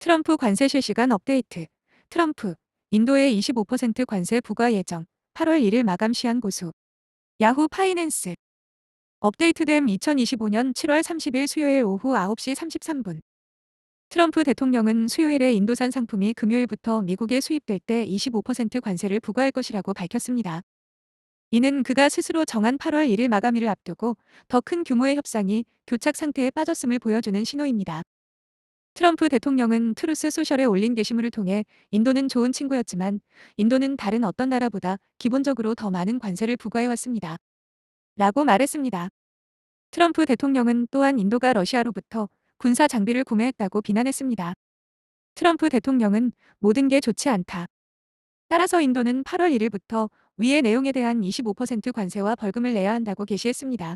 트럼프 관세 실시간 업데이트. 트럼프, 인도에 25% 관세 부과 예정. 8월 1일 마감 시한 고수. 야후 파이낸스. 업데이트됨 2025년 7월 30일 수요일 오후 9시 33분. 트럼프 대통령은 수요일에 인도산 상품이 금요일부터 미국에 수입될 때 25% 관세를 부과할 것이라고 밝혔습니다. 이는 그가 스스로 정한 8월 1일 마감일을 앞두고 더 큰 규모의 협상이 교착 상태에 빠졌음을 보여주는 신호입니다. 트럼프 대통령은 트루스 소셜에 올린 게시물을 통해 인도는 좋은 친구였지만 인도는 다른 어떤 나라보다 기본적으로 더 많은 관세를 부과해왔습니다. 라고 말했습니다. 트럼프 대통령은 또한 인도가 러시아로부터 군사 장비를 구매했다고 비난했습니다. 트럼프 대통령은 모든 게 좋지 않다. 따라서 인도는 8월 1일부터 위의 내용에 대한 25% 관세와 벌금을 내야 한다고 게시했습니다.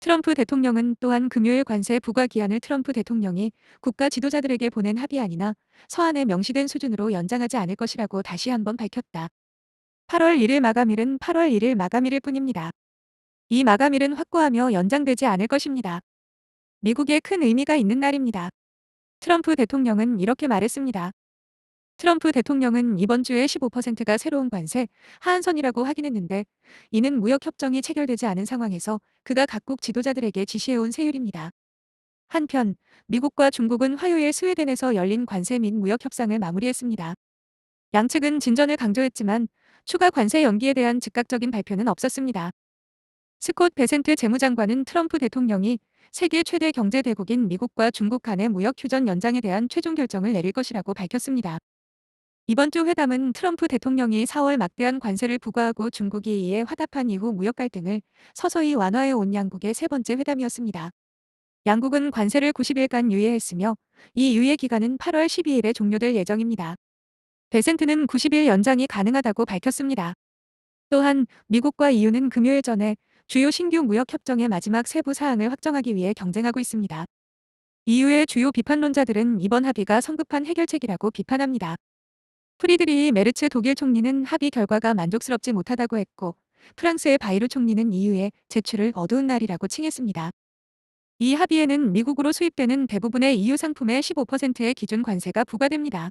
트럼프 대통령은 또한 금요일 관세 부과 기한을 트럼프 대통령이 국가 지도자들에게 보낸 합의안이나 서한에 명시된 수준으로 연장하지 않을 것이라고 다시 한번 밝혔다. 8월 1일 마감일은 8월 1일 마감일일 뿐입니다. 이 마감일은 확고하며 연장되지 않을 것입니다. 미국에 큰 의미가 있는 날입니다. 트럼프 대통령은 이렇게 말했습니다. 트럼프 대통령은 이번 주에 15%가 새로운 관세, 하한선이라고 확인했는데 이는 무역협정이 체결되지 않은 상황에서 그가 각국 지도자들에게 지시해온 세율입니다. 한편 미국과 중국은 화요일 스웨덴에서 열린 관세 및 무역협상을 마무리했습니다. 양측은 진전을 강조했지만 추가 관세 연기에 대한 즉각적인 발표는 없었습니다. 스콧 베센트 재무장관은 트럼프 대통령이 세계 최대 경제 대국인 미국과 중국 간의 무역 휴전 연장에 대한 최종 결정을 내릴 것이라고 밝혔습니다. 이번 주 회담은 트럼프 대통령이 4월 막대한 관세를 부과하고 중국이 이에 화답한 이후 무역 갈등을 서서히 완화해 온 양국의 세 번째 회담이었습니다. 양국은 관세를 90일간 유예했으며 이 유예 기간은 8월 12일에 종료될 예정입니다. 베센트는 90일 연장이 가능하다고 밝혔습니다. 또한 미국과 EU는 금요일 전에 주요 신규 무역 협정의 마지막 세부 사항을 확정하기 위해 경쟁하고 있습니다. EU의 주요 비판론자들은 이번 합의가 성급한 해결책이라고 비판합니다. 프리드리히 메르츠 독일 총리는 합의 결과가 만족스럽지 못하다고 했고 프랑스의 바이루 총리는 EU의 제출을 어두운 날이라고 칭했습니다. 이 합의에는 미국으로 수입되는 대부분의 EU 상품의 15%의 기준 관세가 부과됩니다.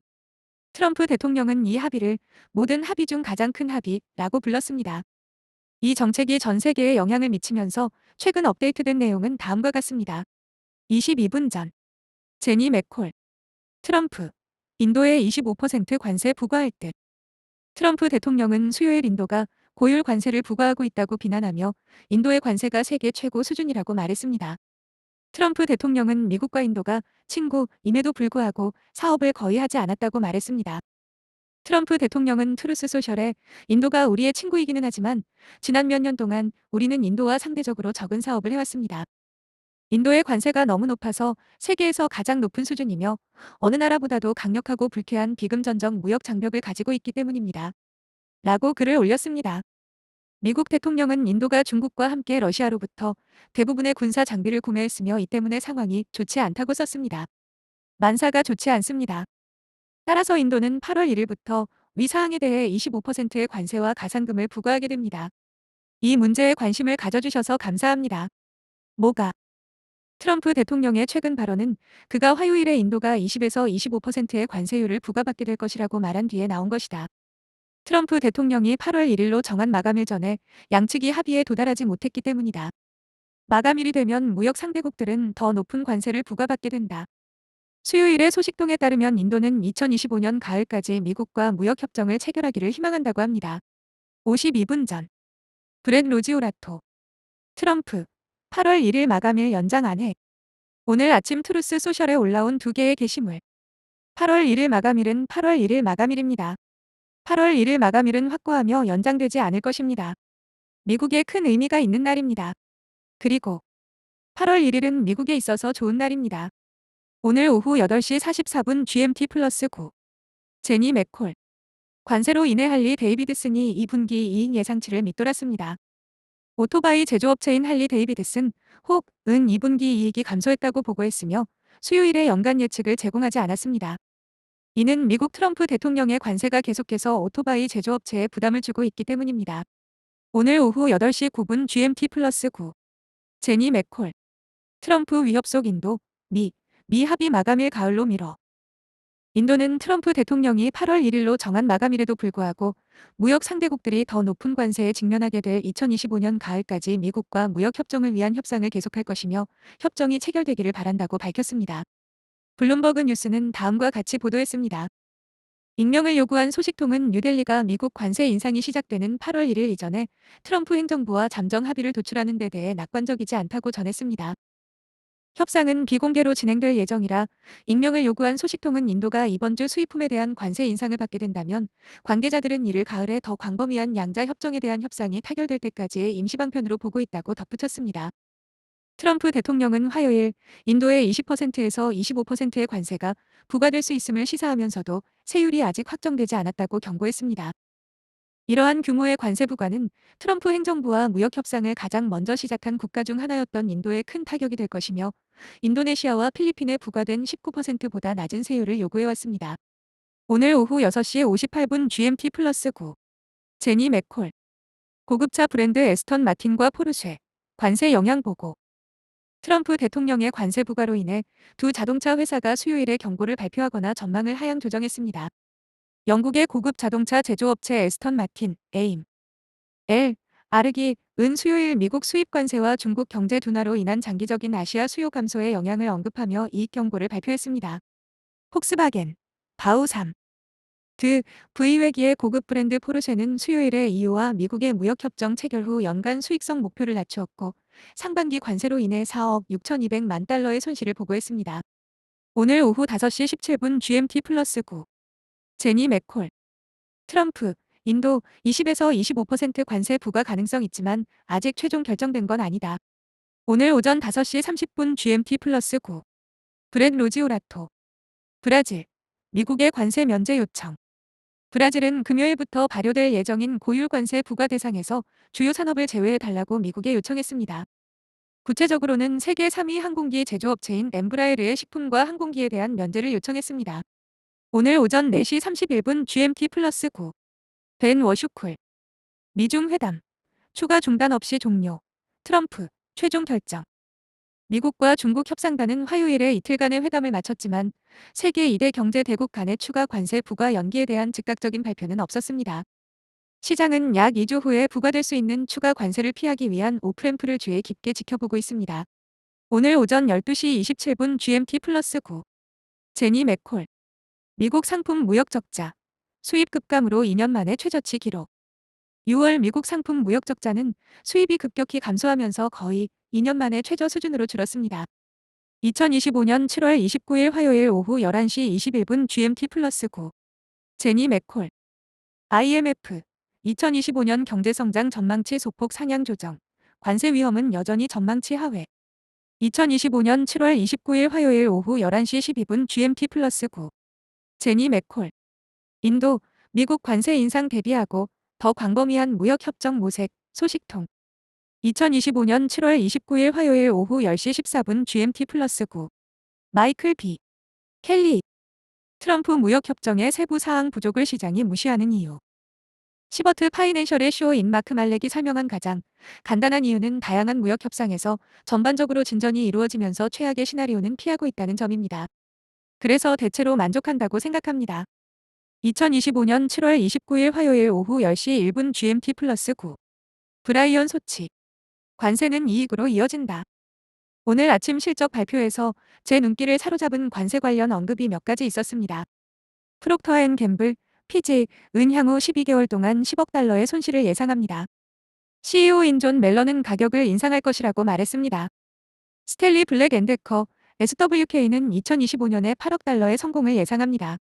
트럼프 대통령은 이 합의를 모든 합의 중 가장 큰 합의라고 불렀습니다. 이 정책이 전 세계에 영향을 미치면서 최근 업데이트된 내용은 다음과 같습니다. 22분 전 제니 맥콜 트럼프 인도에 25% 관세 부과할 듯. 트럼프 대통령은 수요일 인도가 고율 관세를 부과하고 있다고 비난하며 인도의 관세가 세계 최고 수준이라고 말했습니다. 트럼프 대통령은 미국과 인도가 친구임에도 불구하고 사업을 거의 하지 않았다고 말했습니다. 트럼프 대통령은 트루스 소셜에 인도가 우리의 친구이기는 하지만 지난 몇 년 동안 우리는 인도와 상대적으로 적은 사업을 해왔습니다. 인도의 관세가 너무 높아서 세계에서 가장 높은 수준이며 어느 나라보다도 강력하고 불쾌한 비금전적 무역 장벽을 가지고 있기 때문입니다. 라고 글을 올렸습니다. 미국 대통령은 인도가 중국과 함께 러시아로부터 대부분의 군사 장비를 구매했으며 이 때문에 상황이 좋지 않다고 썼습니다. 만사가 좋지 않습니다. 따라서 인도는 8월 1일부터 위 사항에 대해 25%의 관세와 가산금을 부과하게 됩니다. 이 문제에 관심을 가져주셔서 감사합니다. 뭐가 트럼프 대통령의 최근 발언은 그가 화요일에 인도가 20에서 25%의 관세율을 부과받게 될 것이라고 말한 뒤에 나온 것이다. 트럼프 대통령이 8월 1일로 정한 마감일 전에 양측이 합의에 도달하지 못했기 때문이다. 마감일이 되면 무역 상대국들은 더 높은 관세를 부과받게 된다. 수요일의 소식통에 따르면 인도는 2025년 가을까지 미국과 무역협정을 체결하기를 희망한다고 합니다. 52분 전 브렛 로지오라토 트럼프 8월 1일 마감일 연장 안해. 오늘 아침 트루스 소셜에 올라온 두 개의 게시물. 8월 1일 마감일은 8월 1일 마감일입니다. 8월 1일 마감일은 확고하며 연장되지 않을 것입니다. 미국에 큰 의미가 있는 날입니다. 그리고 8월 1일은 미국에 있어서 좋은 날입니다. 오늘 오후 8시 44분 GMT 플러스 9. 제니 맥콜. 관세로 인해 할리 데이비드슨이 2분기 이익 예상치를 밑돌았습니다. 오토바이 제조업체인 할리 데이비드슨, 혹, 은 2분기 이익이 감소했다고 보고했으며 수요일에 연간 예측을 제공하지 않았습니다. 이는 미국 트럼프 대통령의 관세가 계속해서 오토바이 제조업체에 부담을 주고 있기 때문입니다. 오늘 오후 8시 9분 GMT 플러스 9. 제니 맥콜. 트럼프 위협 속 인도, 미, 미 합의 마감일 가을로 미뤄. 인도는 트럼프 대통령이 8월 1일로 정한 마감일에도 불구하고 무역 상대국들이 더 높은 관세에 직면하게 될 2025년 가을까지 미국과 무역 협정을 위한 협상을 계속할 것이며 협정이 체결되기를 바란다고 밝혔습니다. 블룸버그 뉴스는 다음과 같이 보도했습니다. 익명을 요구한 소식통은 뉴델리가 미국 관세 인상이 시작되는 8월 1일 이전에 트럼프 행정부와 잠정 합의를 도출하는 데 대해 낙관적이지 않다고 전했습니다. 협상은 비공개로 진행될 예정이라 익명을 요구한 소식통은 인도가 이번 주 수입품에 대한 관세 인상을 받게 된다면 관계자들은 이를 가을에 더 광범위한 양자 협정에 대한 협상이 타결될 때까지의 임시방편으로 보고 있다고 덧붙였습니다. 트럼프 대통령은 화요일 인도의 20%에서 25%의 관세가 부과될 수 있음을 시사하면서도 세율이 아직 확정되지 않았다고 경고했습니다. 이러한 규모의 관세 부과는 트럼프 행정부와 무역 협상을 가장 먼저 시작한 국가 중 하나였던 인도에 큰 타격이 될 것이며 인도네시아와 필리핀에 부과된 19%보다 낮은 세율을 요구해왔습니다. 오늘 오후 6시 58분 GMT 플러스 9. 제니 맥콜. 고급차 브랜드 에스턴 마틴과 포르쉐. 관세 영향 보고. 트럼프 대통령의 관세 부과로 인해 두 자동차 회사가 수요일에 경고를 발표하거나 전망을 하향 조정했습니다. 영국의 고급 자동차 제조업체 에스턴 마틴, 에임, L, 아르기, 은 수요일 미국 수입 관세와 중국 경제 둔화로 인한 장기적인 아시아 수요 감소에 영향을 언급하며 이익 경고를 발표했습니다. 폭스바겐, 바우 3, 드, V웨기의 고급 브랜드 포르쉐는 수요일에 EU와 미국의 무역협정 체결 후 연간 수익성 목표를 낮추었고 상반기 관세로 인해 4억 6,200만 달러의 손실을 보고했습니다. 오늘 오후 5시 17분 GMT 플러스 9. 제니 맥콜. 트럼프, 인도 20에서 25% 관세 부과 가능성 있지만 아직 최종 결정된 건 아니다. 오늘 오전 5시 30분 GMT 플러스 9. 브렛 로지오라토. 브라질. 미국의 관세 면제 요청. 브라질은 금요일부터 발효될 예정인 고율 관세 부과 대상에서 주요 산업을 제외해 달라고 미국에 요청했습니다. 구체적으로는 세계 3위 항공기 제조업체인 엠브라에르의 식품과 항공기에 대한 면제를 요청했습니다. 오늘 오전 4시 31분 GMT 플러스 9. 벤 워슈쿨. 미중 회담. 추가 중단 없이 종료. 트럼프. 최종 결정. 미국과 중국 협상단은 화요일에 이틀간의 회담을 마쳤지만 세계 2대 경제 대국 간의 추가 관세 부과 연기에 대한 즉각적인 발표는 없었습니다. 시장은 약 2주 후에 부과될 수 있는 추가 관세를 피하기 위한 오프램프를 주의 깊게 지켜보고 있습니다. 오늘 오전 12시 27분 GMT 플러스 9. 제니 맥콜. 미국 상품 무역 적자. 수입 급감으로 2년 만에 최저치 기록. 6월 미국 상품 무역 적자는 수입이 급격히 감소하면서 거의 2년 만에 최저 수준으로 줄었습니다. 2025년 7월 29일 화요일 오후 11시 21분 GMT 플러스 9. 제니 맥콜. IMF. 2025년 경제성장 전망치 소폭 상향 조정. 관세 위험은 여전히 전망치 하회. 2025년 7월 29일 화요일 오후 11시 12분 GMT 플러스 9. 제니 맥콜. 인도, 미국 관세 인상 대비하고 더 광범위한 무역협정 모색, 소식통. 2025년 7월 29일 화요일 오후 10시 14분 GMT 플러스 9. 마이클 B. 켈리. 트럼프 무역협정의 세부 사항 부족을 시장이 무시하는 이유. 시버트 파이낸셜의 쇼인 마크 말렉이 설명한 가장 간단한 이유는 다양한 무역 협상에서 전반적으로 진전이 이루어지면서 최악의 시나리오는 피하고 있다는 점입니다. 그래서 대체로 만족한다고 생각합니다. 2025년 7월 29일 화요일 오후 10시 1분 GMT 플러스 9. 브라이언 소치. 관세는 이익으로 이어진다. 오늘 아침 실적 발표에서 제 눈길을 사로잡은 관세 관련 언급이 몇 가지 있었습니다. 프록터 앤 갬블, 피지, 은 향후 12개월 동안 10억 달러의 손실을 예상합니다. CEO인 존 멜런은 가격을 인상할 것이라고 말했습니다. 스텔리 블랙 앤데커, SWK는 2025년에 8억 달러의 성공을 예상합니다.